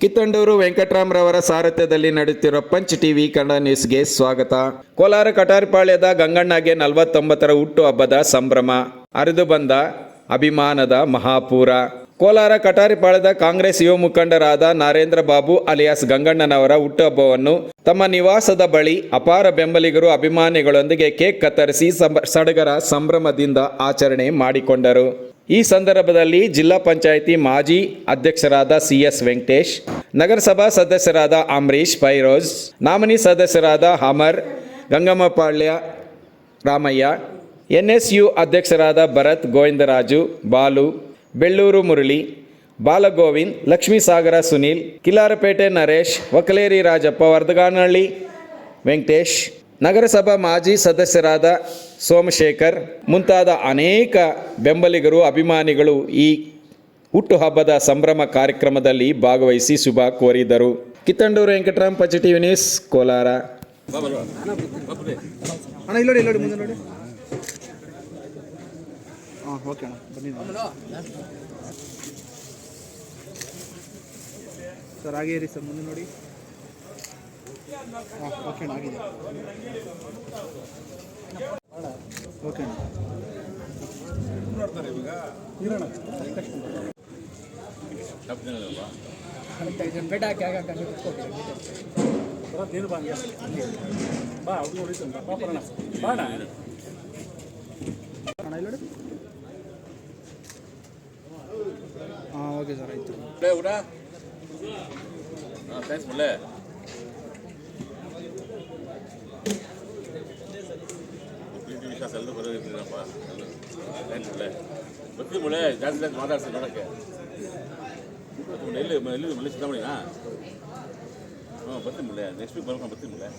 ಕಿತ್ತಂಡೂರು ವೆಂಕಟರಾಮ್ರವರ ಸಾರಥ್ಯದಲ್ಲಿ ನಡೆಯುತ್ತಿರುವ punch TV Kannada ನ್ಯೂಸ್ಗೆ ಸ್ವಾಗತ. ಕೋಲಾರ ಕಟಾರಿಪಾಳ್ಯದ ಗಂಗಣ್ಣಗೆ ನಲವತ್ತೊಂಬತ್ತರ ಹುಟ್ಟು ಹಬ್ಬದ ಸಂಭ್ರಮ. ಹರಿದು ಬಂದ ಅಭಿಮಾನದ ಮಹಾಪೂರ. ಕೋಲಾರ ಕಟಾರಿಪಾಳ್ಯದ ಕಾಂಗ್ರೆಸ್ ಯುವ ಮುಖಂಡರಾದ ನರೇಂದ್ರ ಬಾಬು ಅಲಿಯಾಸ್ ಗಂಗಣ್ಣನವರ ಹುಟ್ಟುಹಬ್ಬವನ್ನು ತಮ್ಮ ನಿವಾಸದ ಬಳಿ ಅಪಾರ ಬೆಂಬಲಿಗರು ಅಭಿಮಾನಿಗಳೊಂದಿಗೆ ಕೇಕ್ ಕತ್ತರಿಸಿ ಸಡಗರ ಸಂಭ್ರಮದಿಂದ ಆಚರಣೆ ಮಾಡಿಕೊಂಡರು. ಈ ಸಂದರ್ಭದಲ್ಲಿ ಜಿಲ್ಲಾ ಪಂಚಾಯಿತಿ ಮಾಜಿ ಅಧ್ಯಕ್ಷರಾದ ಸಿ ಎಸ್ ವೆಂಕಟೇಶ್, ನಗರಸಭಾ ಸದಸ್ಯರಾದ ಅಂಬರೀಶ್ ಫೈರೋಜ್, ನಾಮಿನಿ ಸದಸ್ಯರಾದ Amar, Gangammapalya Ramaiah N S U ಅಧ್ಯಕ್ಷರಾದ ಭರತ್ ಗೋವಿಂದರಾಜು, ಬಾಲು, ಬೆಳ್ಳೂರು ಮುರಳಿ, ಬಾಲಗೋವಿಂದ್, ಲಕ್ಷ್ಮೀಸಾಗರ ಸುನೀಲ್, ಕಿಲಾರಪೇಟೆ ನರೇಶ್ ವಕಲೇರಿ ರಾಜಪ್ಪ ವರದಗಾನಹಳ್ಳಿ ವೆಂಕಟೇಶ್ ನಗರಸಭಾ ಮಾಜಿ ಸದಸ್ಯರಾದ ಸೋಮಶೇಖರ್, ಮುಂತಾದ ಅನೇಕ ಬೆಂಬಲಿಗರು, ಅಭಿಮಾನಿಗಳು ಈ ಹುಟ್ಟುಹಬ್ಬದ ಸಂಭ್ರಮ ಕಾರ್ಯಕ್ರಮದಲ್ಲಿ ಭಾಗವಹಿಸಿ ಶುಭ ಕೋರಿದರು. ಕಿತ್ತಂಡೂರು ವೆಂಕಟರಾಮ್ ಪಚಿ ನ್ಯೂಸ್, ಕೋಲಾರ. ಸರ್ ನೋಡಿ. ಇಲ್ಲಿ ನೋಡಿ ಮುಂದೆ ನೋಡಿ. ಹಾಂ ಓಕೆ ಅಣ್ಣ ಬನ್ನಿ ಸರ್ ಹಾಗೆ ಇರಿ ಸರ್ ಮುಂದೆ ನೋಡಿ ಹಾಂ ಓಕೆ ಅಣ್ಣ ಆಗಿದೆ ಓಕೆ ಅಣ್ಣ ಅಣ್ಣ ಇಲ್ಲಿ ನೋಡಿ ಹಾಂ ಓಕೆ ಸರ್ ಆಯಿತು ಮುಳ್ಳೆ ಊಟ ಹಾಂ ಥ್ಯಾಂಕ್ಸ್ ಮುಳ್ಳೆ ಪ್ರೀತಿ ವಿಶ್ವಾಸ ಎಲ್ಲರೂ ಬರೋದಿರ್ತೀರಪ್ಪ ಥ್ಯಾಂಕ್ಸ್ ಮುಳ್ಳೆ ಬರ್ತೀವಿ ಮುಳ್ಳೆ ಜಾಸ್ತಿ ಜಾಸ್ತಿ ಮಾತಾಡ್ತೀನಿ ನೋಡೋಕ್ಕೆ ಎಲ್ಲಿ ಎಲ್ಲಿ ಮಲ್ಲಿ ಸಿದ್ದಮಣಿನಾ ಹಾಂ ಬರ್ತೀನಿ ಮುಳ್ಳೆ ನೆಕ್ಸ್ಟ್ ವೀಕ್ ಬರ್ಕೊಂಡು ಬರ್ತೀನಿ ಮುಳ್ಳೆ